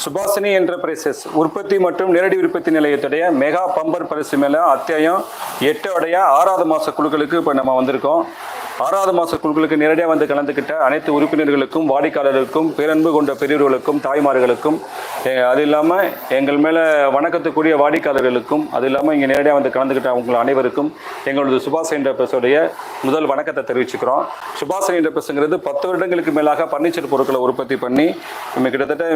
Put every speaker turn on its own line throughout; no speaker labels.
Subhashini enterprises உற்பத்தி மற்றும் நேரடி உற்பத்தி நிலையத்துடைய மெகா பம்பர் பரிசு மேலே அத்தியாயம் எட்டு உடைய ஆறாவது மாத குழுக்களுக்கு இப்போ நம்ம வந்திருக்கோம். ஆறாவது மாத குழுக்களுக்கு நேரடியாக வந்து கலந்துக்கிட்ட அனைத்து உறுப்பினர்களுக்கும் வாடிக்கையாளர்களுக்கும் பேரன்பு கொண்ட பெரியவர்களுக்கும் தாய்மார்களுக்கும் அது இல்லாமல் எங்கள் மேலே வணக்கத்துக்குரிய வாடிக்கையாளர்களுக்கும் அது இல்லாமல் இங்கே நேரடியாக வந்து கலந்துக்கிட்ட உங்கள் அனைவருக்கும் எங்களது சுபாஷ் என்டர்பிரைஸோடைய முதல் வணக்கத்தை தெரிவிச்சுக்கிறோம். சுபாஷ் என்டர்பிரைஸுங்கிறது பத்து வருடங்களுக்கு மேலாக பர்னிச்சர் பொருட்களை உற்பத்தி பண்ணி நம்ம கிட்டத்தட்ட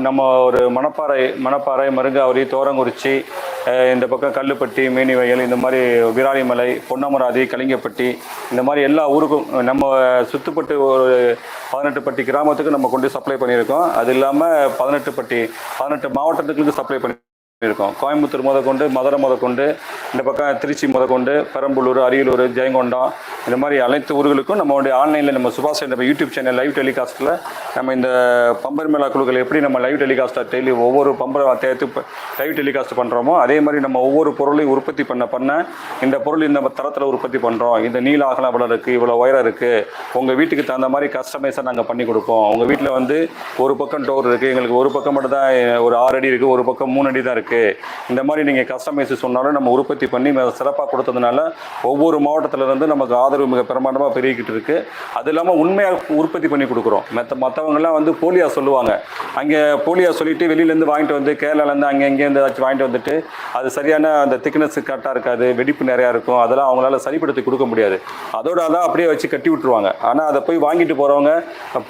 நம்ம ஒரு மணப்பாறை மணப்பாறை மருங்காவரி தோரங்குறிச்சி இந்த பக்கம் கல்லுப்பட்டி மேனி வயல் இந்த மாதிரி விராலிமலை பொன்னமராதி கலிங்கப்பட்டி இந்த மாதிரி எல்லா ஊருக்கும் நம்ம சுத்துப்பட்டு ஒரு பதினெட்டு பட்டி கிராமத்துக்கு நம்ம கொண்டு சப்ளை பண்ணியிருக்கோம். அது இல்லாமல் பதினெட்டு பட்டி பதினெட்டு மாவட்டத்துக்கு சப்ளை பண்ணி இருக்கும். கோயம்புத்தூர் முதற்கொண்டு மதுரை முதற்கொண்டு இந்த பக்கம் திருச்சி முதற்கொண்டு பெரம்பலூர் அரியலூர் ஜெயங்கொண்டம் இந்த மாதிரி அனைத்து ஊர்களுக்கும் நம்மளுடைய ஆன்லைனில் நம்ம சுபாஷ் நம்ம யூடியூப் சேனல் லைவ் டெலிகாஸ்ட்டில் நம்ம இந்த பம்பர் மேளா குழுக்கள் எப்படி நம்ம லைவ் டெலிகாஸ்ட்டாக டெய்லி ஒவ்வொரு பம்பர் தேர்த்து லைவ் டெலிகாஸ்ட் பண்ணுறோமோ அதே மாதிரி நம்ம ஒவ்வொரு பொருளையும் உற்பத்தி பண்ண பண்ண இந்த பொருள் இந்த தரத்தில் உற்பத்தி பண்ணுறோம் இந்த நீள அகலம் இவ்வளோ இருக்குது இவ்வளோ உயரம் இருக்குது உங்கள் வீட்டுக்கு தகுந்த மாதிரி கஸ்டமைஸாக நாங்கள் பண்ணி கொடுப்போம். உங்கள் வீட்டில் வந்து ஒரு பக்கம் டோர் இருக்குது எங்களுக்கு ஒரு பக்கம் மட்டும் தான் ஒரு ஆறு அடி இருக்குது ஒரு பக்கம் மூணு அடி தான் இருக்குது இந்த மாதிரி நீங்கள் கஸ்டமைஸ் சொன்னாலும் நம்ம உற்பத்தி பண்ணி சிறப்பாக கொடுத்ததுனால ஒவ்வொரு மாவட்டத்திலேருந்து நமக்கு ஆதரவு மிக பிரமாண்டமாக பெருகிக்கிட்டு இருக்குது அது இல்லாமல் உண்மையாக உற்பத்தி பண்ணி கொடுக்குறோம். மற்ற மற்றவங்கலாம் வந்து போலியா சொல்லுவாங்க. அங்கே போலியா சொல்லிவிட்டு வெளியிலேருந்து வாங்கிட்டு வந்து கேரளாலேருந்து அங்கே இங்கேருந்து ஏதாச்சும் வாங்கிட்டு வந்துட்டு அது சரியான அந்த திக்னஸ் கரெக்டாக இருக்காது வெடிப்பு நிறையா இருக்கும். அதெல்லாம் அவங்களால சரிப்படுத்தி கொடுக்க முடியாது. அதோட அதான் அப்படியே வச்சு கட்டி விட்டுருவாங்க. ஆனால் அதை போய் வாங்கிட்டு போகிறவங்க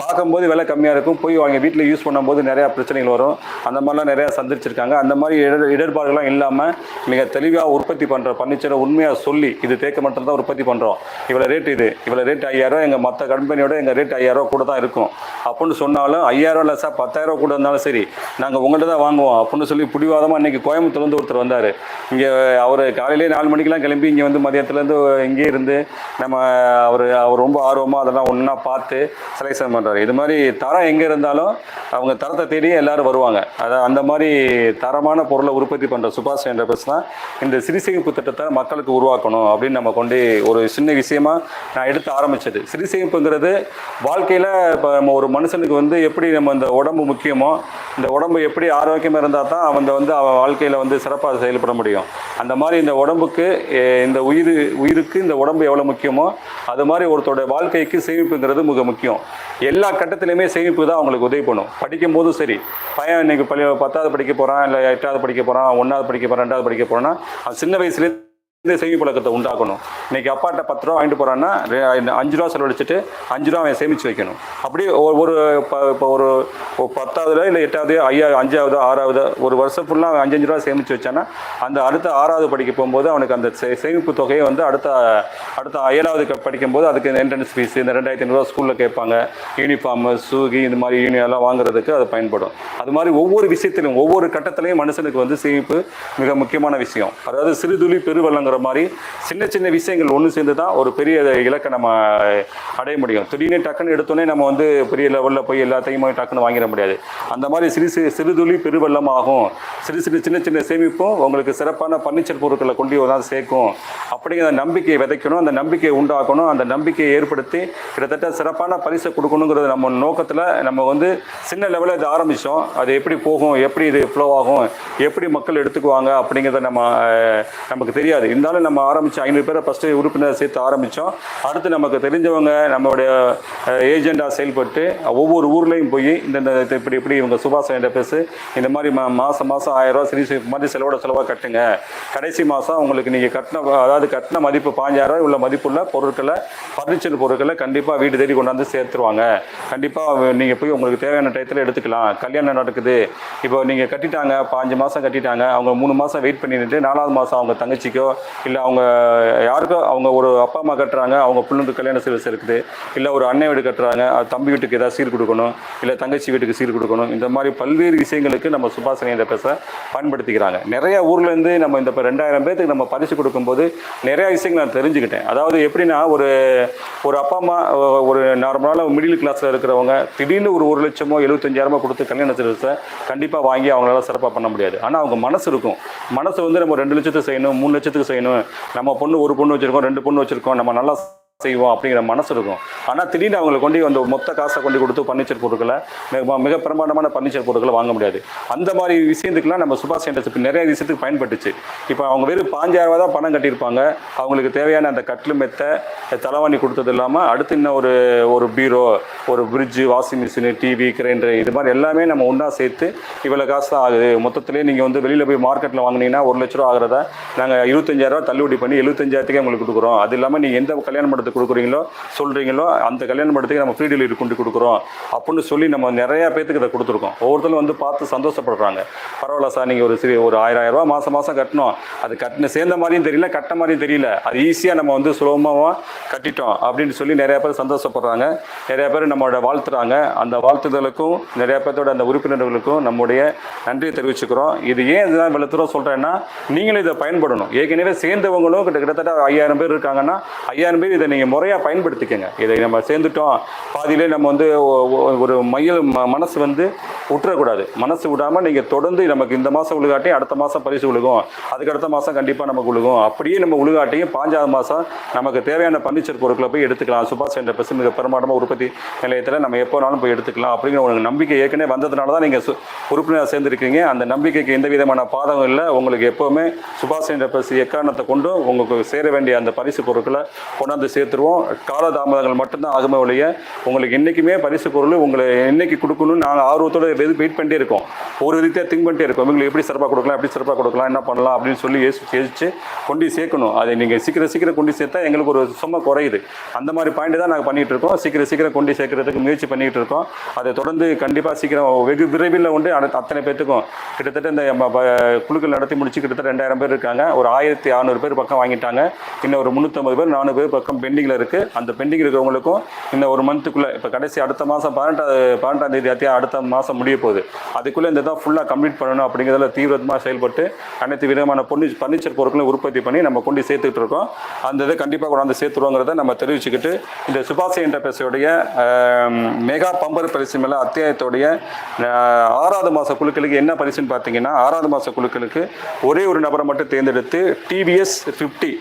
பார்க்கும்போது விலை கம்மியாக இருக்கும். போய் வாங்க வீட்டில் யூஸ் பண்ணும்போது நிறையா பிரச்சனைகள் வரும். அந்த மாதிரிலாம் நிறையா சந்திச்சிருக்காங்க. அந்த மாதிரி இடர் இடர்பாடுகள்லாம் இல்லாமல் மிக தெளிவாக உற்பத்தி பண்ணுற பர்னிச்சரை உண்மையாக சொல்லி இது தேக்க மட்டும் தான் உற்பத்தி பண்ணுறோம் இவ்வளோ ரேட் இது. இவ்வளோ ரேட் ஐயாயிரம் எங்கள் மற்ற கம்பெனியோட எங்கள் ரேட் ஐயாயிரம் கூட தான் இருக்கும். அப்படின்னு சொன்னாலும் ஐயாயிரம் இல்லை சார் பத்தாயிரம் கூட இருந்தாலும் சரி நாங்கள் உங்கள்கிட்ட தான் வாங்குவோம். அப்படின்னு சொல்லி பிடிவாதமாக இன்றைக்கி கோயம்புத்தூர்லேருந்து ஒருத்தர் வந்தார். இங்கே அவர் காலையிலே நாலு மணிக்கெலாம் கிளம்பி இங்கே வந்து மதியத்துலேருந்து இங்கே இருந்து நம்ம அவர் அவர் ரொம்ப ஆர்வமாக அதெல்லாம் ஒன்றா பார்த்து செலெக்ஷன் பண்ணுறாரு இது மாதிரி தரம் எங்கே இருந்தாலும் அவங்க தரத்தை தேடி எல்லாரும் வருவாங்க. அதான் அந்த மாதிரி தரமான பொருள் உற்பத்தி பண்ணுற சுபாஷ் என்டர்பிரைஸ் தான் இந்த சிறுசேமிப்பு திட்டத்தை மக்களுக்கு உருவாக்கணும் அப்படின்னு நம்ம கொண்டு ஒரு சின்ன விஷயமா நான் எடுத்து ஆரம்பித்தது சிறுசேமிப்புங்கிறது வாழ்க்கையில் இப்போ நம்ம ஒரு மனுஷனுக்கு வந்து எப்படி நம்ம இந்த உடம்பு முக்கியமோ இந்த உடம்பு எப்படி ஆரோக்கியமாக இருந்தால் தான் அவன் வந்து அவன் வாழ்க்கையில் வந்து சிறப்பாக செயல்பட முடியும். அந்த மாதிரி இந்த உடம்புக்கு இந்த உயிர் உயிருக்கு இந்த உடம்பு எவ்வளோ முக்கியமோ அது மாதிரி ஒருத்தரோட வாழ்க்கைக்கு சேமிப்புங்கிறது மிக முக்கியம். எல்லா கட்டத்திலையுமே சேமிப்பு தான் அவங்களுக்கு உதவி பண்ணும். படிக்கும் போதும் சரி. பையன் இன்றைக்கி பள்ளி பத்தாவது படிக்க போகிறான் இல்லை எட்டாவது படிக்க போகிறான் ஒன்றாவது படிக்க போகிறான் ரெண்டாவது படிக்க போகிறான்னா அவன் சின்ன வயசுலேயே இந்த சேமி பழக்கத்தை உண்டாக்கணும். இன்றைக்கி அப்பாட்ட பத்து ரூபா வாங்கிட்டு போகிறான்னா இந்த அஞ்சு ரூபா செலவழிச்சிட்டு அஞ்சு ரூபா அவன் சேமித்து வைக்கணும். அப்படியே ஒரு இப்போ ஒரு ஒரு பத்தாவதுல இல்லை எட்டாவது ஐயா அஞ்சாவது ஆறாவது ஒரு வருஷம் ஃபுல்லாக அஞ்சு அஞ்சு ரூபா சேமித்து வச்சானா அந்த அடுத்த ஆறாவது படிக்க போகும்போது அவனுக்கு அந்த சே- சேமிப்பு தொகையை வந்து அடுத்த அடுத்த ஏழாவது படிக்கும்போது அதுக்கு என்ட்ரன்ஸ் ஃபீஸ் இந்த ரெண்டாயிரத்தி ஐநூறுரூவா ஸ்கூலில் கேட்பாங்க. யூனிஃபார்மு சூகி இந்த மாதிரி யூனியெல்லாம் வாங்குறதுக்கு அது பயன்படும். அது மாதிரி ஒவ்வொரு விஷயத்திலும் ஒவ்வொரு கட்டத்திலையும் மனுஷனுக்கு வந்து சேமிப்பு மிக முக்கியமான விஷயம். அதாவது சிறுதுளி பெருவெள்ளங்கிற மாதிரி சின்ன சின்ன விஷயங்கள் ஒன்று சேர்ந்து தான் ஒரு பெரிய இலக்கை நம்ம அடைய முடியும். திடீர்னு டக்குன்னு எடுத்தோன்னே நம்ம வந்து பெரிய லெவலில் போய் எல்லாத்தையும் டக்குன்னு வாங்கிட முடியாது. அந்த மாதிரி சிறு சிறு சிறுதுளி பெருவெள்ளம் ஆகும். சிறு சிறு சின்ன சின்ன சேமிப்பும் உங்களுக்கு சிறப்பான பர்னிச்சர் பொருட்களை கொண்டு தான் சேர்க்கும். அப்படிங்கிற நம்பிக்கையை விதைக்கணும். அந்த நம்பிக்கையை உண்டாக்கணும். அந்த நம்பிக்கையை ஏற்படுத்தி கிட்டத்தட்ட சிறப்பான பரிசை கொடுக்கணுங்கிறது நம்ம நோக்கத்தில் நம்ம வந்து சின்ன லெவலில் இது ஆரம்பித்தோம் அது எப்படி போகும் எப்படி இது ஃப்ளோ ஆகும் எப்படி மக்கள் எடுத்துக்குவாங்க அப்படிங்கிறத நம்ம நமக்கு தெரியாது. இருந்தாலும் நம்ம ஆரம்பித்து ஐநூறு பேரை ஃபஸ்ட்டு உறுப்பினர் சேர்த்து ஆரம்பித்தோம் அடுத்து நமக்கு தெரிஞ்சவங்க நம்மளுடைய ஏஜெண்டாக செயல்பட்டு ஒவ்வொரு ஊர்லேயும் போய் இந்த இது இப்படி இப்படி இவங்க சுபாஷ் என்ற பேசு இந்த மாதிரி மா மாதம் மாதம் ஆயிரரூவா ரூபா சிறு மாதிரி செலவோட செலவாக கட்டுங்க. கடைசி மாதம் உங்களுக்கு நீங்கள் கட்டின அதாவது கட்டின மதிப்பு பாஞ்சாயிரம் ரூபாய் உள்ள மதிப்புள்ள பொருட்களை ஃபர்னிச்சர் பொருட்களை கண்டிப்பாக வீடு தேடி கொண்டாந்து சேர்த்துருவாங்க. கண்டிப்பாக நீங்கள் போய் உங்களுக்கு தேவையான டயத்தில் எடுத்துக்கலாம். கல்யாணம் நடக்குது. இப்போ நீங்கள் கட்டிட்டாங்க பாஞ்சு மாதம் கட்டிட்டாங்க அவங்க மூணு மாதம் வெயிட் பண்ணிட்டு நாலாவது மாதம் அவங்க தங்கச்சிக்கோ இல்லை அவங்க யாருக்கோ அவங்க ஒரு அப்பா அம்மா கட்டுறாங்க அவங்க பிள்ளைக்கு கல்யாண சர்வீஸ் இருக்குது. இல்லை ஒரு அண்ணன் வீடு கட்டுறாங்க தம்பி வீட்டுக்கு ஏதாவது சீர் கொடுக்கணும் இல்லை தங்கச்சி வீட்டுக்கு சீர் கொடுக்கணும். இந்த மாதிரி பல்வேறு விஷயங்களுக்கு நம்ம சுபாசனை இந்த பேச பயன்படுத்திக்கிறாங்க. நிறைய ஊர்லேருந்து நம்ம இந்த இப்போ ரெண்டாயிரம் பேர்த்துக்கு நம்ம பரிசு கொடுக்கும்போது நிறைய விஷயங்கள் நான் தெரிஞ்சுக்கிட்டேன். அதாவது எப்படின்னா ஒரு ஒரு அப்பா அம்மா ஒரு நார்மலான மிடில் கிளாஸில் இருக்கிறவங்க திடீர்னு ஒரு ஒரு லட்சமோ எழுபத்தஞ்சாயிரமோ கொடுத்து கல்யாணத்தில் சீர்வரிசை கண்டிப்பாக வாங்கி அவங்களால சிறப்பாக பண்ண முடியாது. ஆனால் அவங்க மனசு இருக்கும். மனசு வந்து நம்ம ரெண்டு லட்சத்துக்கு செய்யணும் மூணு லட்சத்துக்கு செய்யணும். நம்ம பொண்ணு ஒரு பொண்ணு வச்சுருக்கோம் ரெண்டு பொண்ணு வச்சுருக்கோம். நம்ம நல்லா செய்வோம் அப்படிங்கிற மனசு இருக்கும். ஆனால் திடீர்னு அவங்களை கொண்டு வந்து மொத்த காசை கொண்டு கொடுத்து பர்னிச்சர் பொருட்களை மிக மிக பிரமாண்டமான பர்னிச்சர் பொருட்களை வாங்க முடியாது. அந்த மாதிரி விஷயத்துக்குலாம் நம்ம சுபாஷ் சென்டர்ஸ் இப்போ நிறைய விஷயத்துக்கு பயன்பட்டுச்சு. இப்போ அவங்க வெறும் பாஞ்சாயிரம் தான் பணம் கட்டியிருப்பாங்க. அவங்களுக்கு தேவையான அந்த கட்டில் மெத்த தலைவாணி கொடுத்தது இல்லாமல் அடுத்து இன்னும் ஒரு ஒரு பீரோ ஒரு fridge washing machine TV grinder இது மாதிரி எல்லாமே நம்ம ஒன்றா சேர்த்து இவ்வளோ காசு தான் ஆகுது. மொத்தத்திலே நீங்கள் வந்து வெளியில் போய் மார்க்கெட்டில் வாங்கினீங்கன்னா ஒரு லட்ச ரூபா ஆகிறத நாங்கள் இருபத்தஞ்சாயிரரூவா தள்ளுபடி பண்ணி எழுபத்தஞ்சாயிரத்துக்கே உங்களுக்கு கொடுக்குறோம். அது இல்லாமல் நீங்கள் எந்த கல்யாண மண்டபத்துக்கு கொடுக்குறீங்களோ சொல்கிறீங்களோ அந்த கல்யாண மண்டபத்துக்கு நம்ம ஃப்ரீ டெலிவரி கொண்டு கொடுக்குறோம் அப்படின்னு சொல்லி நம்ம நிறையா பேத்துக்கு இதை கொடுத்துருக்கோம். ஒவ்வொருத்தரும் வந்து பார்த்து சந்தோஷப்படுறாங்க. பரவாயில்ல சார் நீங்கள் ஒரு சிறிய ஒரு ஆயிரம் ஆயிரம் ரூபா மாதம் மாதம் கட்டணும். அது கட்டின சேர்ந்த மாதிரியும் தெரியல கட்ட மாதிரியும் தெரியல. அது ஈஸியாக நம்ம வந்து சுலபமாக கட்டிட்டோம் அப்படின்னு சொல்லி நிறையா பேர் சந்தோஷப்படுறாங்க. நிறையா பேர் நம்மளோட வாழ்த்துறாங்க. அந்த வாழ்த்துதலுக்கும் நிறையா பேர்த்தோட அந்த உறுப்பினர்களுக்கும் நம்முடைய நன்றியை தெரிவிச்சுக்கிறோம். இது ஏன் இதுதான் இவ்வளோ சொல்கிறேன்னா நீங்களும் இதை பயன்படணும். ஏற்கனவே சேர்ந்தவங்களும் கிட்ட கிட்டத்தட்ட ஐயாயிரம் பேர் இருக்காங்கன்னா ஐயாயிரம் பேர் இதை நீங்கள் நீங்கள் முறையாக பயன்படுத்திக்கங்க. இதை நம்ம சேர்ந்துட்டோம். பாதியிலே நம்ம வந்து ஒரு மையல் ம- மனசு வந்து விட்டுறக்கூடாது மனசு விடாமல் நீங்கள் தொடர்ந்து நமக்கு இந்த மாதம் உழுகாட்டி அடுத்த மாதம் பரிசு உழுகும். அதுக்கு அடுத்த மாதம் கண்டிப்பாக நமக்கு உழுகும். அப்படியே நம்ம உழுகாட்டியும் பாஞ்சாவது மாதம் நமக்கு தேவையான பர்னிச்சர் பொருட்களை போய் எடுத்துக்கலாம். சுபாஷ் சந்திர பசு மிக பெரும்பாலமாக உற்பத்தி நிலையத்தில் நம்ம எப்போனாலும் போய் எடுத்துக்கலாம் அப்படிங்கிற ஒரு நம்பிக்கை ஏற்கனவே வந்ததுனால தான் நீங்கள் உறுப்பினராக சேர்ந்துருக்கீங்க. அந்த நம்பிக்கைக்கு எந்த விதமான பாதகம் இல்லை. உங்களுக்கு எப்போவுமே சுபாஷ் சந்திர பசு எக்காரணத்தை கொண்டு உங்களுக்கு சேர வேண்டிய அந்த பரிசு பொருட்களை கொண்டாந்து சேர்த்து சேர்த்துருவோம் காலதாமதங்கள் மட்டும்தான் ஆகுமே ஒழிய உங்களுக்கு என்றைக்குமே பரிசு பொருள் உங்களை என்றைக்கு கொடுக்கணும்னு நாங்கள் ஆர்வத்தோட வெயிட் வெயிட் பண்ணிட்டே இருக்கோம். ஒரு விதத்தை திங்க் பண்ணிட்டே இருக்கோம். இவங்களுக்கு எப்படி சிறப்பாக கொடுக்கலாம் எப்படி சிறப்பாக கொடுக்கலாம் என்ன பண்ணலாம் அப்படின்னு சொல்லி யோசிச்சு யோசிச்சு கொண்டு சேர்க்கணும். அதை நீங்கள் சீக்கிரம் சீக்கிரம் கொண்டு சேர்த்தா எங்களுக்கு ஒரு சும்மா குறையுது. அந்த மாதிரி பாயிண்ட் தான் நாங்கள் பண்ணிகிட்டு இருக்கோம். சீக்கிரம் சீக்கிரம் கொண்டு சேர்க்கறதுக்கு முயற்சி பண்ணிகிட்டு இருக்கோம். அதை தொடர்ந்து கண்டிப்பாக சீக்கிரம் வெகு விரைவில் உண்டு. அட- அத்தனை பேர்த்துக்கும் கிட்டத்தட்ட இந்த ப- குழுக்கள் நடத்தி முடிச்சு கிட்டத்தட்ட ரெண்டாயிரம் பேர் இருக்காங்க. ஒரு ஆயிரத்தி அறநூறு பேர் பக்கம் வாங்கிட்டாங்க. இன்னும் ஒரு முந்நூற்றம்பது பேர் நானூறு பேர் பக்கம் பெண்டிங் பெண்டிங்கில் இருக்குது அந்த பெண்டிங் இருக்கிறவங்களுக்கும் இந்த ஒரு மந்த்துக்குள்ளே இப்போ கடைசி அடுத்த மாதம் பதினெட்டாவது பதினெட்டாம் தேதி அத்தியா அடுத்த மாதம் முடிய போகுது. அதுக்குள்ளே இந்த தான் ஃபுல்லாக கம்ப்ளீட் பண்ணணும் அப்படிங்கிறதுல தீவிரமாக செயல்பட்டு அனைத்து விதமான பொன்னி பர்னிச்சர் பொருட்களையும் உற்பத்தி பண்ணி நம்ம கொண்டு சேர்த்துக்கிட்டு இருக்கோம். அந்த இதை கண்டிப்பாக கொண்டாந்து சேர்த்துருவோங்கிறத நம்ம தெரிவிச்சுக்கிட்டு இந்த சுபாஷ் என்டர்பிரைஸோடைய மெகா பம்பர் பரிசு மேலே அத்தியாயத்தோடைய ஆறாவது மாத குழுக்களுக்கு என்ன பரிசுன்னு பார்த்தீங்கன்னா ஆறாவது மாத குழுக்களுக்கு ஒரே ஒரு நபரை மட்டும் தேர்ந்தெடுத்து டிவிஎஸ் ஃபிஃப்டி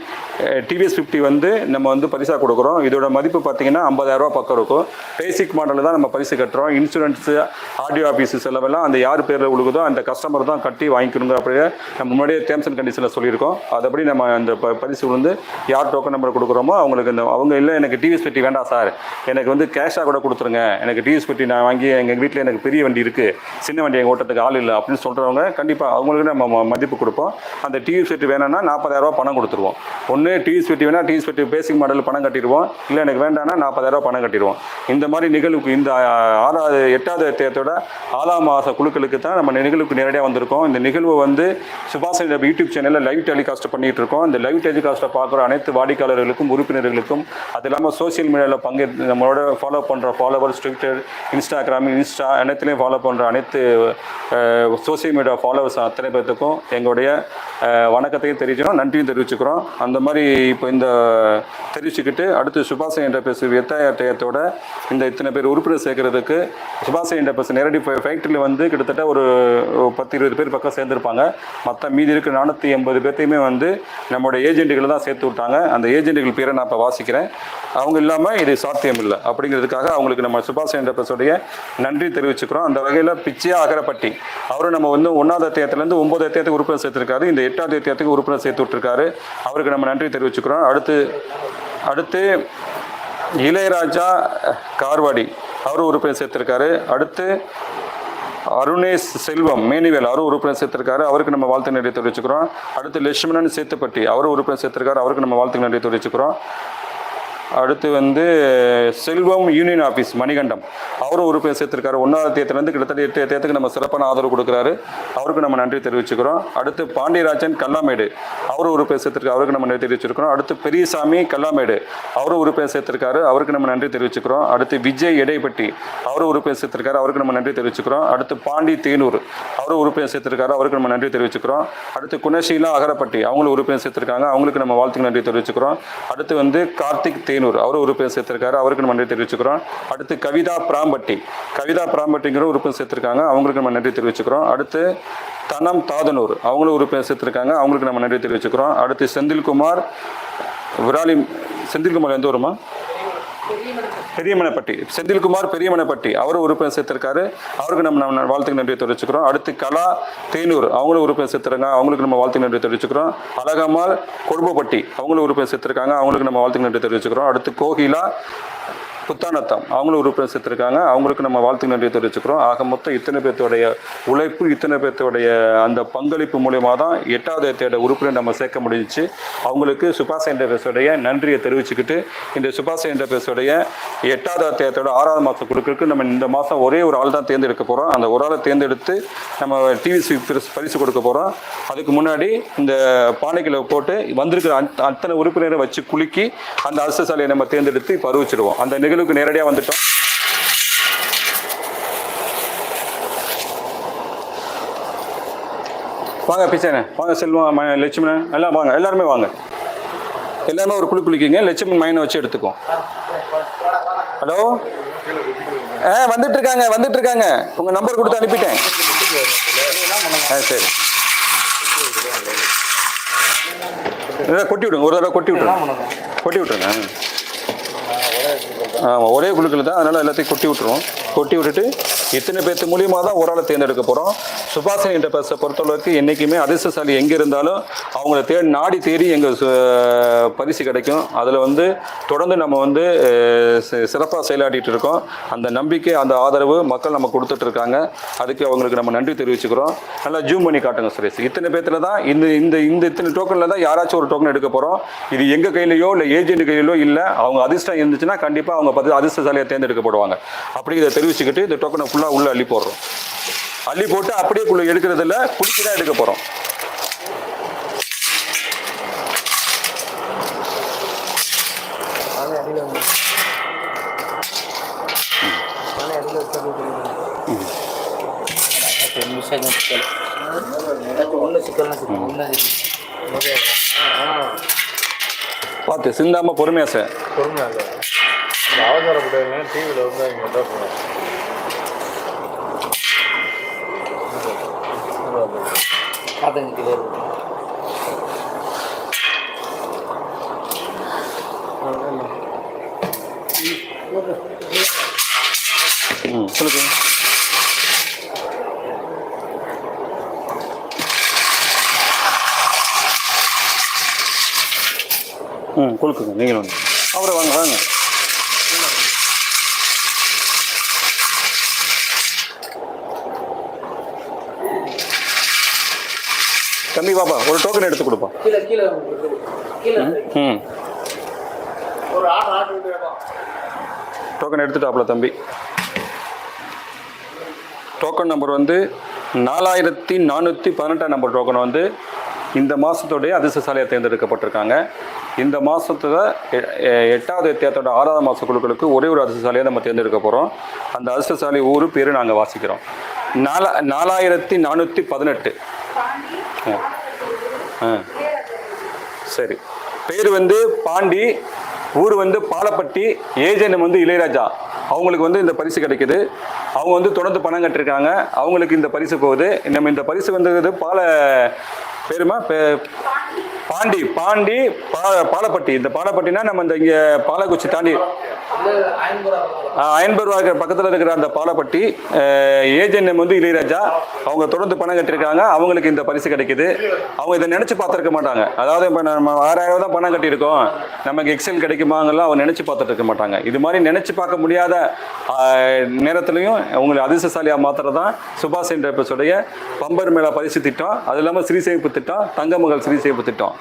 டிவிஎஸ் ஃபிஃப்டி வந்து நம்ம வந்து பரிசாக கொடுக்குறோம். இதோட மதிப்பு பார்த்தீங்கன்னா 50000 பக்கம் இருக்கும். பேசிக் மாடலில் தான் நம்ம பரிசு கட்டுறோம். இன்சூரன்ஸு ஆர்டிஓ ஆஃபீஸு செலவெல்லாம் அந்த யார் பேரில் உழுகுதோ அந்த கஸ்டமர் தான் கட்டி வாங்கிக்கணுங்க அப்படியே நம்ம முன்னாடியே டேர்ம்ஸ் அண்ட் கண்டிஷனில் சொல்லியிருக்கோம். அதபடி நம்ம அந்த ப- பரிசு வந்து யார் டோக்கன் நம்பர் கொடுக்குறோமோ அவங்களுக்கு இந்த அவங்க இல்லை எனக்கு டிவிஎஸ் பெட்டி வேண்டாம் சார் எனக்கு வந்து கேஷாக கூட கொடுத்துருங்க. எனக்கு டிவிஎஸ் பெட்டி நான் வாங்கி எங்கள் வீட்டில் எனக்கு பெரிய வண்டி இருக்குது சின்ன வண்டி எங்கள் ஓட்டத்துக்கு ஆள் இல்லை அப்படின்னு சொல்கிறவங்க கண்டிப்பாக அவங்களுக்கு நம்ம ம- மதிப்பு கொடுப்போம். அந்த டிவிஎஸ் பெட்டி வேணும்னா 40000 பணம் கொடுத்துருவோம். ஒன்று டிவிஎஸ் பெட்டி வேணால் டிவிஎஸ் பெட்டி பேசிக் மாடல் பணம் கட்டிடுவோம். இல்லை எனக்கு வேண்டாம்னா நாற்பதாயிரரூவா பணம் கட்டிடுவோம். இந்த மாதிரி நிகழ்வுக்கு இந்த ஆறாவது எட்டாவது தேர்தோட ஆறாம் மாத குழுக்களுக்கு தான் நம்ம நிகழ்வுக்கு நேரடியாக வந்திருக்கோம். இந்த நிகழ்வு வந்து சுபாஷ் யூடியூப் சேனலில் லைவ் டெலிகாஸ்ட் பண்ணிட்டு இருக்கோம் இந்த லைவ் டெலிகாஸ்ட்டை பார்க்குற அனைத்து வாடிக்கையாளர்களுக்கும் உறுப்பினர்களுக்கும் அது இல்லாமல் சோஷியல் மீடியாவில் பங்கு நம்மளோட ஃபாலோ பண்ணுற ஃபாலோவர்ஸ் ட்விட்டர் இன்ஸ்டாகிராம் இன்ஸ்டா அனைத்துலேயும் ஃபாலோ பண்ணுற அனைத்து சோஷியல் மீடியா ஃபாலோவர்ஸ் அத்தனை பேர்த்துக்கும் எங்களுடைய வணக்கத்தையும் தெரிவிக்கிறோம் நன்றியும் தெரிவிச்சுக்கிறோம். அந்த மாதிரி இப்போ இந்த முடிச்சுக்கிட்டு அடுத்து சுபாஷ் என்டர்பிரைஸ் எத்தாயிரத்தோட இந்த இத்தனை பேர் உறுப்பினர் சேர்க்கறதுக்கு சுபாஷ் என்டர்பிரைஸ் நேரடி ஃபேக்ட்ரியில் வந்து கிட்டத்தட்ட ஒரு பத்து இருபது பேர் பக்கம் சேர்ந்துருப்பாங்க. மற்ற மீதி இருக்கிற நானூற்றி எண்பது பேர்த்தையுமே வந்து நம்மளோட ஏஜென்ட்டுகள் தான் சேர்த்து விட்டாங்க. அந்த ஏஜென்ட்டுகள் பேரை நான் இப்போ வாசிக்கிறேன். அவங்க இல்லாமல் இது சாத்தியம் இல்லை அப்படிங்கிறதுக்காக அவங்களுக்கு நம்ம சுபாஷ் என்டர்பிரைஸோடைய நன்றி தெரிவிச்சுக்கிறோம். அந்த வகையில் பிச்சையா அகரப்பட்டி. அவரும் நம்ம வந்து ஒன்றாவது அத்தியாயத்துலேருந்து ஒன்பது அத்தியாயத்துக்கு உறுப்பினர் சேர்த்துருக்காரு. இந்த எட்டாவது அத்தியாயத்துக்கு உறுப்பினர் சேர்த்து விட்டுருக்காரு. அவருக்கு நம்ம நன்றி தெரிவிச்சுக்கிறோம். அடுத்து அடுத்து இளையராஜா கார்வாடி அவரும் உறுப்பினர் சேர்த்திருக்காரு. அடுத்து அருணேஷ் செல்வம் மேனிவேல் அவரும் உறுப்பினர் சேர்த்திருக்காரு. அவருக்கு நம்ம வாழ்த்து நிறைய தெரிவிச்சுக்கிறோம். அடுத்து லட்சுமணன் சேத்துப்பட்டி அவரும் உறுப்பினர் சேர்த்திருக்காரு. அவருக்கு நம்ம வாழ்த்து நிறைய தெரிவிச்சுக்கிறோம். அடுத்து வந்து செல்வம் யூனியன் ஆஃபீஸ் மணிகண்டம். அவரும் உறுப்பினர் சேர்த்திருக்காரு. ஒன்றாவது தேர்தலேருந்து கிட்டத்தட்ட எட்டு தேர்தலுக்கு நம்ம சிறப்பான ஆதரவு கொடுக்குறாரு. அவருக்கு நம்ம நன்றி தெரிவிச்சுக்கிறோம். அடுத்து பாண்டியராஜன் கல்லாமேடு. அவரும் உறுப்பினர் சேர்த்திருக்காரு. அவருக்கு நம்ம நன்றி தெரிவிச்சிருக்கிறோம் அடுத்து பெரியசாமி கல்லாமேடு. அவரும் உறுப்பினர் சேர்த்திருக்காரு. அவருக்கு நம்ம நன்றி தெரிவிச்சுக்கிறோம். அடுத்து விஜய் எடைப்பட்டி அவரும் உறுப்பினர் சேர்த்திருக்காரு. அவருக்கு நம்ம நன்றி தெரிவிச்சுக்கிறோம். அடுத்து பாண்டி தேனூர். அவரும் உறுப்பினர் சேர்த்திருக்காரு. அவருக்கு நம்ம நன்றி தெரிவிச்சுக்கிறோம். அடுத்து குணசீலா அகரப்பட்டி. அவங்களும் உறுப்பினர் சேர்த்திருக்காங்க. அவங்களுக்கு நம்ம வாழ்த்துக்கு நன்றி தெரிவிச்சுக்கிறோம். அடுத்து வந்து கார்த்திக் தேனூர் அவரும் உறுப்பினர் சேர்த்திருக்காரு. அவருக்கு நம்ம நன்றி தெரிவிச்சுக்கிறோம். அடுத்து கவிதா பிராம்பட்டி. கவிதா பிராம்பட்டிங்கிற உறுப்பினர் சேர்த்திருக்காங்க. அவங்களுக்கு நம்ம நன்றி தெரிவிச்சுக்கிறோம். அடுத்து தனம் தாதனூர். அவங்களும் உறுப்பினர் சேர்த்திருக்காங்க. அவங்களுக்கு நம்ம நன்றி தெரிவிச்சுக்கிறோம். அடுத்து செந்தில்குமார் விராலி செந்தில்குமார் எந்த ஊருமா பெரியமனைப்பட்டி. செந்தில்குமார் பெரியமனைப்பட்டி. அவரும் உறுப்பினர் சேர்த்திருக்காரு. அவருக்கு நம்ம நம்ம வாழ்த்துக்கு நன்றி தெரிவிச்சுக்கிறோம். அடுத்து கலா தேனூர். அவங்களும் உறுப்பினர் சேர்த்துறாங்க அவங்களுக்கு நம்ம வாழ்த்துக்கு நன்றி தெரிவிச்சுக்கிறோம். அழகம்மாள் கொடும்பப்பட்டி. அவங்களும் உறுப்பினர் சேர்த்திருக்காங்க. அவங்களுக்கு நம்ம வாழ்த்துக்கு நன்றி தெரிவிச்சுக்கிறோம். அடுத்து கோகிலா புத்தானத்தம். அவங்களும் உறுப்பினர் சேர்த்துருக்காங்க. அவங்களுக்கு நம்ம வாழ்த்துக்கு நன்றி தெரிவிச்சுக்கிறோம். ஆக மொத்தம் இத்தனை பேர்த்தோடைய உழைப்பு இத்தனை பேர்த்தோடைய அந்த பங்களிப்பு மூலியமாக தான் எட்டாவது தேட உறுப்பினர் நம்ம சேர்க்க முடிஞ்சிச்சு. அவங்களுக்கு சுபாஷ் என்டர்பிரைஸோடைய நன்றியை தெரிவிச்சுக்கிட்டு இந்த சுபாஷ் என்டர்பிரைஸோடைய எட்டாவது அத்தியாயத்தோட ஆறாவது மாதம் கொடுக்கறதுக்கு நம்ம இந்த மாதம் ஒரே ஒரு ஆள் தான் தேர்ந்தெடுக்க போகிறோம் அந்த ஒரு ஆளை தேர்ந்தெடுத்து நம்ம டிவிசி பரிசு கொடுக்க போகிறோம் அதுக்கு முன்னாடி இந்த பானைகளை போட்டு வந்திருக்கிற அத்தனை உறுப்பினரை வச்சு குலுக்கி அந்த அரசு சாலையை நம்ம தேர்ந்தெடுத்து பருவிச்சிடுவோம் அந்த நிகழ்வுக்கு நேரடியாக வந்துட்டோம். வாங்க பிச்சைண்ணே. வாங்க செல்வம் லட்சுமணன் எல்லாம் வாங்க எல்லாருமே வாங்க. எல்லாருமே ஒரு குழு குளிக்கிங்க லட்சுமணன் மைனை வச்சு எடுத்துக்கோ ஹலோ? ஆ வந்துட்டு இருக்காங்க வந்துட்டு இருக்காங்க உங்க நம்பர் கொடுத்து அனுப்பிட்டேன். ஆ சரி. கொட்டி விடுங்க. ஒரு தடவை கொட்டி விட்டுருங்க. கொட்டி விட்டுருங்க. ஆமாம் ஒரே குழுக்கள் தான். அதனால் எல்லாத்தையும் கொட்டி விட்டுருவோம். கொட்டி விட்டுட்டு இத்தனை பேர்த்து மூலியமாக தான் ஒரு ஆளை தேர்ந்தெடுக்க போகிறோம் சுபாஷினி என்ற பேச பொறுத்தளவுக்கு என்றைக்குமே அதிர்ஷ்டசாலி எங்கே இருந்தாலும் அவங்கள தேடி நாடி தேடி எங்கள் பரிசு கிடைக்கும். அதில் வந்து தொடர்ந்து நம்ம வந்து சிறப்பாக செயலாடிட்டு இருக்கோம். அந்த நம்பிக்கை அந்த ஆதரவு மக்கள் நம்ம கொடுத்துட்ருக்காங்க அதுக்கு அவங்களுக்கு நம்ம நன்றி தெரிவிச்சுக்கிறோம். நல்லா ஜூம் பண்ணி காட்டுங்க சுரேஷ். இத்தனை பேர்த்தில் தான் இந்த இந்த இந்த இத்தனை டோக்கனில் தான் யாராச்சும் ஒரு டோக்கன் எடுக்க போகிறோம் இது எங்கள் கையிலையோ இல்லை ஏஜென்ட் கையிலோ இல்லை. அவங்க அதிர்ஷ்டம் இருந்துச்சுன்னா கண்டிப்பாக அவங்க பார்த்து அதிர்ஷ்டசாலியை தேர்ந்தெடுக்கப்படுவாங்க. அப்படி இதை தெரிவிச்சுக்கிட்டு இந்த டோக்கனை ஃபுல்லாக உள்ளே அள்ளி போடுறோம். அள்ளி போட்டு அப்படியே குள்ள எடுக்கிறது இல்லை குடிச்சு தான் எடுக்க போகிறோம் பார்த்து சிந்தாமல் பொறுமையாக சார்
பொறுமையாக இல்லை அந்த டிவியில் வந்து அவங்க என்ன பண்ணுவாங்க பதினஞ்சு கிலோ இருக்கும்
ம் சொல்லுங்க ம் கொடுக்குங்க நீங்களும். வந்து அவரை வாங்க வாங்க தம்பி பாப்பா ஒரு டோக்கன் எடுத்து கொடுப்பா.
கீழே கீழே கீழே
ம். டோக்கன் எடுத்துட்டாப்ல தம்பி. டோக்கன் நம்பர் வந்து நாலாயிரத்தி நானூற்றி பதினெட்டாம் நம்பர் டோக்கன் வந்து இந்த மாதத்துடைய அதிர்ஷ்டசாலியாக தேர்ந்தெடுக்கப்பட்டிருக்காங்க. இந்த மாதத்தில் எட்டாவது தேர்தலோட ஆறாவது மாத குழுக்களுக்கு ஒரே ஒரு அதிர்ஷ்டசாலியாக நம்ம தேர்ந்தெடுக்க போகிறோம் அந்த அதிர்ஷ்டசாலி ஊர் பேர் நாங்கள் வாசிக்கிறோம். நாலா நாலாயிரத்தி நானூற்றி பதினெட்டு. சரி. பேர் வந்து பாண்டி ஊர் வந்து பாலப்பட்டி ஏஜென்ட் வந்து இளையராஜா. அவங்களுக்கு வந்து இந்த பரிசு கிடைக்குது. அவங்க வந்து தொடர்ந்து பணம் கட்டிருக்காங்க. அவங்களுக்கு இந்த பரிசு போகுது. நம்ம இந்த பரிசு வந்தது பால பேருமா? பே- பாண்டி பாண்டி பா பாலப்பட்டி. இந்த பாலப்பட்டினா நம்ம இந்த இங்கே பாலக்குச்சி தாண்டி அயன்பருவாக பக்கத்தில் இருக்கிற அந்த பாலப்பட்டி. ஏஜென்எம் வந்து இளையராஜா அவங்க தொடர்ந்து பணம் கட்டியிருக்காங்க. அவங்களுக்கு இந்த பரிசு கிடைக்குது. அவங்க இதை நினச்சி பார்த்துருக்க மாட்டாங்க. அதாவது இப்போ நம்ம ஆறாயிரம் தான் பணம் கட்டியிருக்கோம். நமக்கு எக்ஸல் கிடைக்குமாங்கலாம் அவங்க நினச்சி பார்த்துட்டு இருக்க மாட்டாங்க. இது மாதிரி நினச்சி பார்க்க முடியாத நேரத்துலையும் அவங்களை அதிர்ஷ்டசாலியாக மாத்திரம் தான் சுபாஷ் என்டர்பிரைஸுடைய பம்பர் மேளா பரிசு திட்டம். அது இல்லாமல் ஸ்ரீ திட்டம் தங்கமகள் ஸ்ரீ திட்டம்.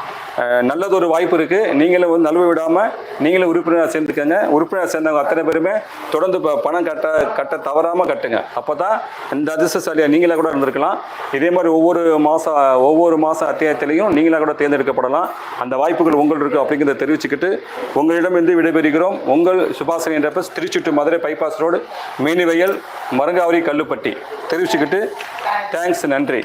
நல்லதொரு வாய்ப்பு இருக்குது நீங்களும் வந்து நழுவ விடாமல் நீங்களும் உறுப்பினராக சேர்ந்துக்கங்க. உறுப்பினராக சேர்ந்தவங்க அத்தனை பேருமே தொடர்ந்து இப்போ பணம் கட்ட கட்ட தவறாமல் கட்டுங்க. அப்போ தான் இந்த அதிர்ஷ்டசாலியாக நீங்களாக கூட இருந்திருக்கலாம். இதே மாதிரி ஒவ்வொரு மாதம் ஒவ்வொரு மாத அத்தியாயத்திலையும் நீங்களாக கூட தேர்ந்தெடுக்கப்படலாம். அந்த வாய்ப்புகள் உங்கள் இருக்குது அப்படிங்கிறத தெரிவிச்சுக்கிட்டு உங்களிடமிருந்து விடைபெறுகிறோம். உங்கள் சுபாஷினி என்ற திருச்சுட்டு மதுரை பைபாஸ் ரோடு மீனிவயல் மருங்காவரி கல்லுப்பட்டி. தெரிவிச்சுக்கிட்டு தேங்க்ஸ் நன்றி.